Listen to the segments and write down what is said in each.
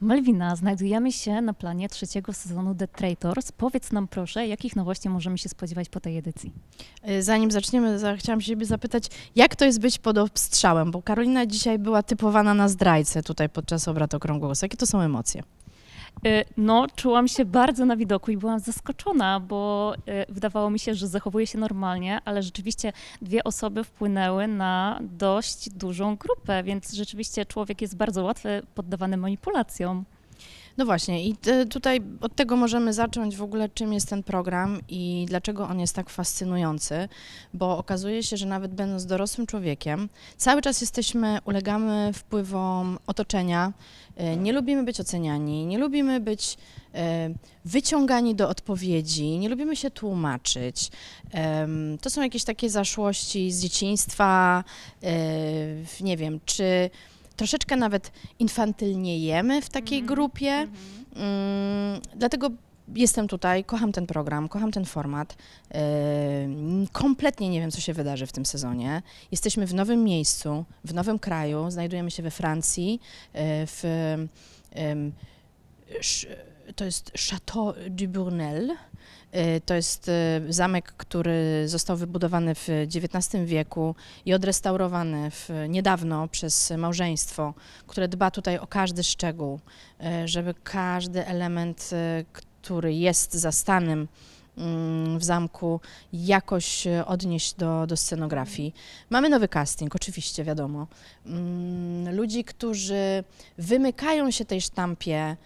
Malwina, znajdujemy się na planie trzeciego sezonu The Traitors. Powiedz nam proszę, jakich nowości możemy się spodziewać po tej edycji? Y, Zanim zaczniemy, za- chciałam się zapytać, jak to jest być pod obstrzałem? Bo Karolina dzisiaj była typowana na zdrajcę tutaj podczas obrad okrągłego. Jakie to są emocje? Y, No, czułam się bardzo na widoku i byłam zaskoczona, bo y, wydawało mi się, że zachowuję się normalnie, ale rzeczywiście dwie osoby wpłynęły na dość dużą grupę, więc rzeczywiście człowiek jest bardzo łatwy poddawany manipulacjom. No właśnie, i tutaj od tego możemy zacząć w ogóle, czym jest ten program i dlaczego on jest tak fascynujący, bo okazuje się, że nawet będąc dorosłym człowiekiem, cały czas jesteśmy, ulegamy wpływom otoczenia, y, nie lubimy być oceniani, nie lubimy być y, wyciągani do odpowiedzi, nie lubimy się tłumaczyć. To są jakieś takie zaszłości z dzieciństwa, y, nie wiem, czy troszeczkę nawet infantylniejemy w takiej Mhm. grupie. Mm, dlatego jestem tutaj, kocham ten program, kocham ten format. Yy, kompletnie nie wiem, co się wydarzy w tym sezonie. Jesteśmy w nowym miejscu, w nowym kraju, znajdujemy się we Francji, yy, w. sz- to jest Château du Bournel. Yy, To jest yy, zamek, który został wybudowany w XIX wieku i odrestaurowany w, niedawno przez małżeństwo, które dba tutaj o każdy szczegół, e, żeby każdy element, e, który jest zastanym mm, w zamku, jakoś e, odnieść do, do scenografii. Mamy nowy casting, oczywiście, wiadomo. Mm, Ludzi, którzy wymykają się tej sztampie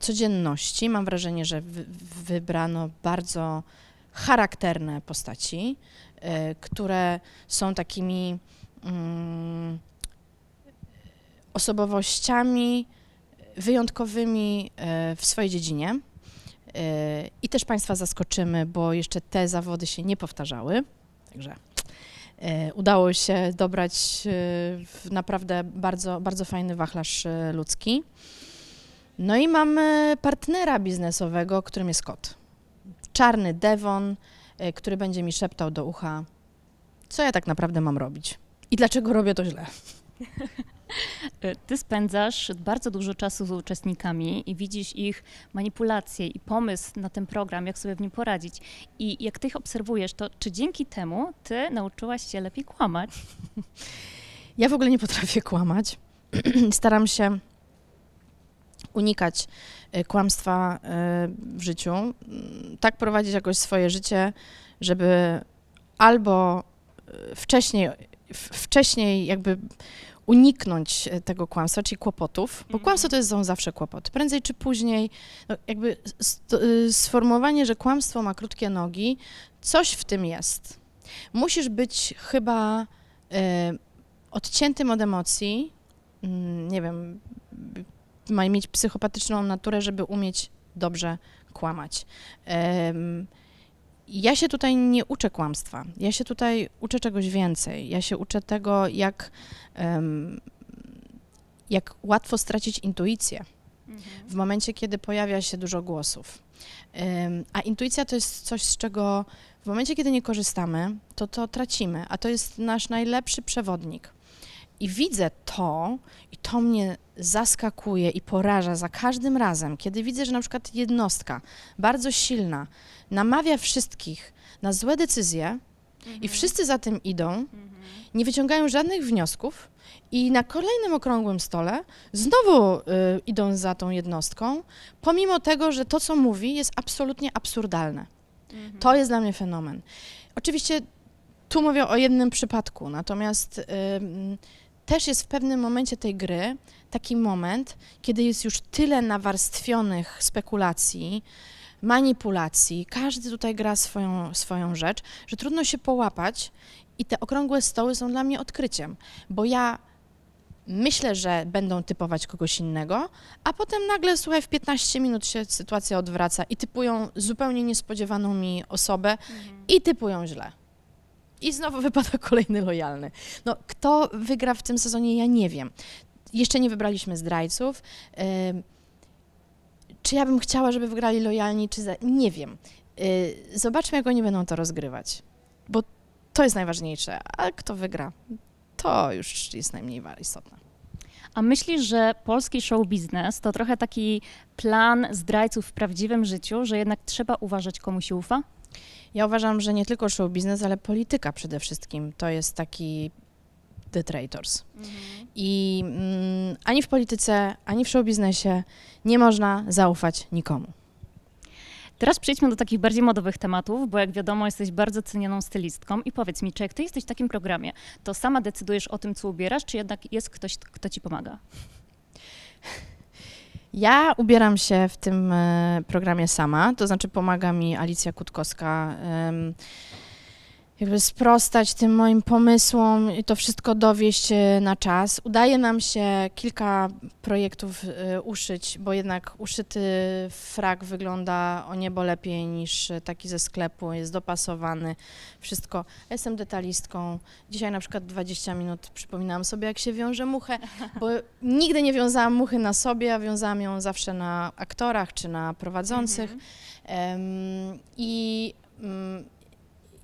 codzienności. Mam wrażenie, że wy, wybrano bardzo charakterne postaci, e, które są takimi mm, osobowościami wyjątkowymi e, w swojej dziedzinie. E, I też Państwa zaskoczymy, bo jeszcze te zawody się nie powtarzały. Także udało się dobrać e, naprawdę bardzo, bardzo fajny wachlarz e, ludzki. No i mamy partnera biznesowego, którym jest kot. Czarny Devon, e, który będzie mi szeptał do ucha, co ja tak naprawdę mam robić i dlaczego robię to źle. Y, Ty spędzasz bardzo dużo czasu z uczestnikami i widzisz ich manipulacje i pomysł na ten program, jak sobie w nim poradzić. I jak ty ich obserwujesz, to czy dzięki temu ty nauczyłaś się lepiej kłamać? Ja w ogóle nie potrafię kłamać. Staram się unikać e, kłamstwa e, w życiu. Mm, Tak prowadzić jakoś swoje życie, żeby albo wcześniej, wcześniej jakby uniknąć e, tego kłamstwa, czyli kłopotów, bo Mhm. kłamstwo to jest, są zawsze kłopoty. Prędzej czy później, no jakby y, sformułowanie, że kłamstwo ma krótkie nogi, coś w tym jest. Musisz być chyba e, odciętym od emocji, mm, nie wiem, ma mieć psychopatyczną naturę, żeby umieć dobrze kłamać. Em, Ja się tutaj nie uczę kłamstwa. Ja się tutaj uczę czegoś więcej. Ja się uczę tego, jak, em, jak łatwo stracić intuicję w momencie, kiedy pojawia się dużo głosów. Ym, A intuicja to jest coś, z czego w momencie, kiedy nie korzystamy, to to tracimy, a to jest nasz najlepszy przewodnik. I widzę to, i to mnie zaskakuje i poraża za każdym razem, kiedy widzę, że na przykład jednostka bardzo silna namawia wszystkich na złe decyzje i wszyscy za tym idą, nie wyciągają żadnych wniosków i na kolejnym okrągłym stole znowu y, idą za tą jednostką, pomimo tego, że to, co mówi, jest absolutnie absurdalne. To jest dla mnie fenomen. Oczywiście tu mówię o jednym przypadku, natomiast ym, też jest w pewnym momencie tej gry taki moment, kiedy jest już tyle nawarstwionych spekulacji, manipulacji, każdy tutaj gra swoją, swoją rzecz, że trudno się połapać i te okrągłe stoły są dla mnie odkryciem, bo ja myślę, że będą typować kogoś innego, a potem nagle, słuchaj, w 15 minut się sytuacja odwraca i typują zupełnie niespodziewaną mi osobę i typują źle. I znowu wypada kolejny lojalny. No, kto wygra w tym sezonie, ja nie wiem. Jeszcze nie wybraliśmy zdrajców. Czy ja bym chciała, żeby wygrali lojalni, czy za... Nie wiem. Y, zobaczmy, jak oni będą to rozgrywać. Bo to jest najważniejsze. A kto wygra, to już jest najmniej istotne. A myślisz, że polski show biznes to trochę taki plan zdrajców w prawdziwym życiu, że jednak trzeba uważać, komu się ufa? Ja uważam, że nie tylko show biznes, ale polityka przede wszystkim to jest taki the traitors. I mm, ani w polityce, ani w show biznesie nie można zaufać nikomu. Teraz przejdźmy do takich bardziej modowych tematów, bo jak wiadomo, jesteś bardzo cenioną stylistką. I powiedz mi, czy jak ty jesteś w takim programie, to sama decydujesz o tym, co ubierasz, czy jednak jest ktoś, kto ci pomaga? Ja ubieram się w tym e, programie sama, to znaczy pomaga mi Alicja Kutkowska. em, jakby sprostać tym moim pomysłom i to wszystko dowieść e, na czas. Udaje nam się kilka projektów e, uszyć, bo jednak uszyty frak wygląda o niebo lepiej niż e, taki ze sklepu, jest dopasowany, wszystko. Ja Jestem detalistką. Dzisiaj na przykład 20 minut przypominałam sobie, jak się wiąże muchę, bo nigdy nie wiązałam muchy na sobie, a wiązałam ją zawsze na aktorach czy na prowadzących. Em, I mm,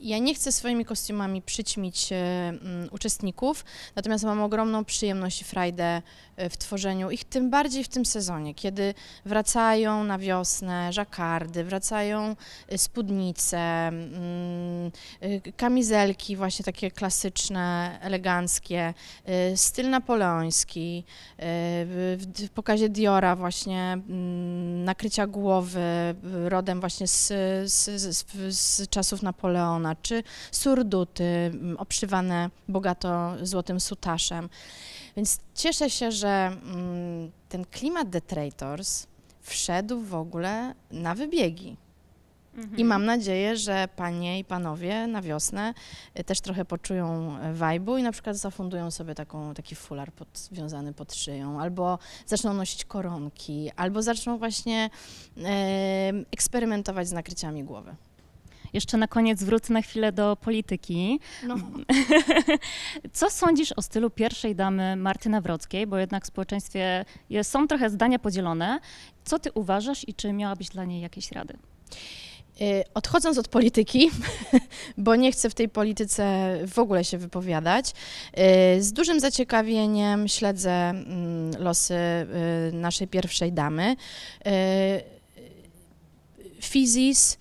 ja nie chcę swoimi kostiumami przyćmić e, mm, uczestników, natomiast mam ogromną przyjemność i frajdę e, w tworzeniu ich, tym bardziej w tym sezonie, kiedy wracają na wiosnę żakardy, wracają e, spódnice, mm, kamizelki właśnie takie klasyczne, eleganckie, styl napoleoński, w, pokazie Diora właśnie mm, nakrycia głowy rodem właśnie z, z, z, z czasów Napoleona, czy surduty mm, obszywane bogato złotym sutaszem. Więc cieszę się, że mm, ten klimat The Traitors wszedł w ogóle na wybiegi. I mam nadzieję, że panie i panowie na wiosnę y, też trochę poczują wajbu i na przykład zafundują sobie taką, taki fular podwiązany pod szyją, albo zaczną nosić koronki, albo zaczną właśnie e, eksperymentować z nakryciami głowy. Jeszcze na koniec wrócę na chwilę do polityki. No. Co sądzisz o stylu pierwszej damy Marty Nawrockiej, bo jednak w społeczeństwie jest, są trochę zdania podzielone. Co ty uważasz i czy miałabyś dla niej jakieś rady? Y, Odchodząc od polityki, bo nie chcę w tej polityce w ogóle się wypowiadać, y, z dużym zaciekawieniem śledzę mm, losy y, naszej pierwszej damy. Fizis,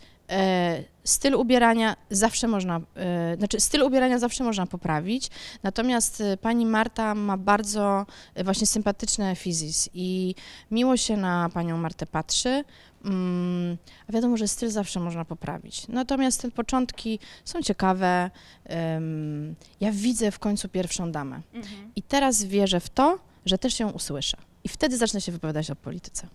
styl ubierania zawsze można, e, znaczy styl ubierania zawsze można poprawić, natomiast e, pani Marta ma bardzo e, właśnie sympatyczne fizis i miło się na panią Martę patrzy, mm, a wiadomo, że styl zawsze można poprawić. Natomiast te początki są ciekawe, ja widzę w końcu pierwszą damę i teraz wierzę w to, że też ją usłyszę i wtedy zacznę się wypowiadać o polityce.